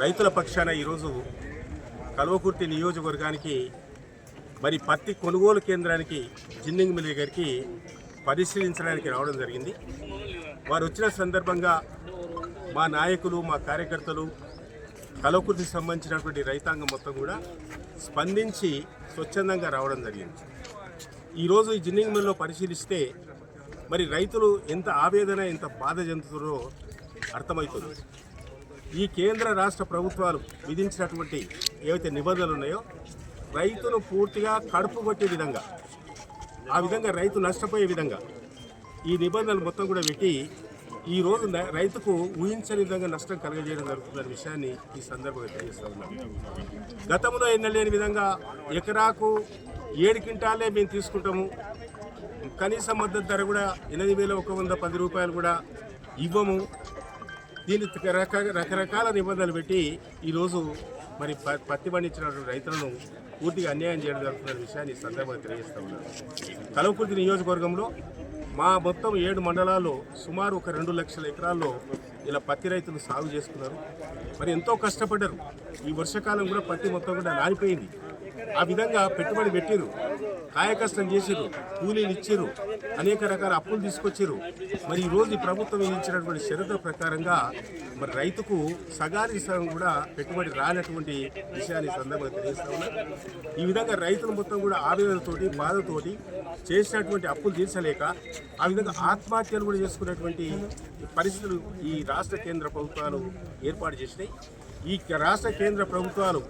రైతుల పక్షాన ఈరోజు కల్వకుర్తి నియోజకవర్గానికి మరి పత్తి కొనుగోలు కేంద్రానికి జిన్నింగ్ మిల్ గారికి పరిశీలించడానికి రావడం జరిగింది. వారు వచ్చిన సందర్భంగా మా నాయకులు మా కార్యకర్తలు కలవకుర్తికి సంబంధించినటువంటి రైతాంగం మొత్తం కూడా స్పందించి స్వచ్ఛందంగా రావడం జరిగింది. ఈరోజు ఈ జిన్నింగ్ మిల్లో పరిశీలిస్తే మరి రైతులు ఎంత ఆవేదన ఎంత బాధ చెందుతున్నారో అర్థమవుతుంది. ఈ కేంద్ర రాష్ట్ర ప్రభుత్వాలు విధించినటువంటి ఏవైతే నిబంధనలు ఉన్నాయో రైతును పూర్తిగా కడుపు కొట్టే విధంగా ఆ విధంగా రైతు నష్టపోయే విధంగా ఈ నిబంధనలు మొత్తం కూడా పెట్టి ఈ రోజు రైతుకు ఊహించని విధంగా నష్టం కలగజేయడం జరుగుతున్న విషయాన్ని ఈ సందర్భంగా తెలియజేస్తా ఉన్నాం. గతంలో ఎన్నలేని విధంగా ఎకరాకు ఏడు క్వింటాలే మేము తీసుకుంటాము. కనీస మద్దతు ధర కూడా ఎనిమిది వేల ఒక వంద పది రూపాయలు కూడా ఇవ్వము. దీని రక రకరకాల నిబంధనలు పెట్టి ఈరోజు మరి ప- పత్తి పండించినటువంటి రైతులను పూర్తిగా అన్యాయం చేయడం జరుగుతున్న విషయాన్ని ఈ సందర్భంగా తెలియజేస్తా ఉన్నారు కలవకుర్తి నియోజకవర్గంలో మా మొత్తం ఏడు మండలాల్లో సుమారు ఒక రెండు లక్షల ఎకరాల్లో ఇలా పత్తి రైతులు సాగు చేసుకున్నారు. మరి ఎంతో కష్టపడ్డారు. ఈ వర్షాకాలం కూడా పత్తి మొత్తం కూడా నారిపోయింది. ఆ విధంగా పెట్టుబడి పెట్టిరు కాయకష్టం కష్టం కూలీలు ఇచ్చిర్రు. అనేక రకాల అప్పులు తీసుకొచ్చిర్రు. మరి ఈ రోజు ఈ ప్రభుత్వం విధించినటువంటి షరతుల ప్రకారంగా మరి రైతుకు సగానికి సగం కూడా పెట్టుబడి రానటువంటి విషయాన్ని సందర్భంగా తెలియజేస్తా ఈ విధంగా రైతులు మొత్తం కూడా ఆవేదనతోటి బాధతోటి చేసినటువంటి అప్పులు తీర్చలేక ఆ విధంగా ఆత్మహత్యలు కూడా చేసుకున్నటువంటి పరిస్థితులు ఈ రాష్ట్ర కేంద్ర ప్రభుత్వాలు ఏర్పాటు చేసినాయి. ఈ రాష్ట్ర కేంద్ర ప్రభుత్వాలు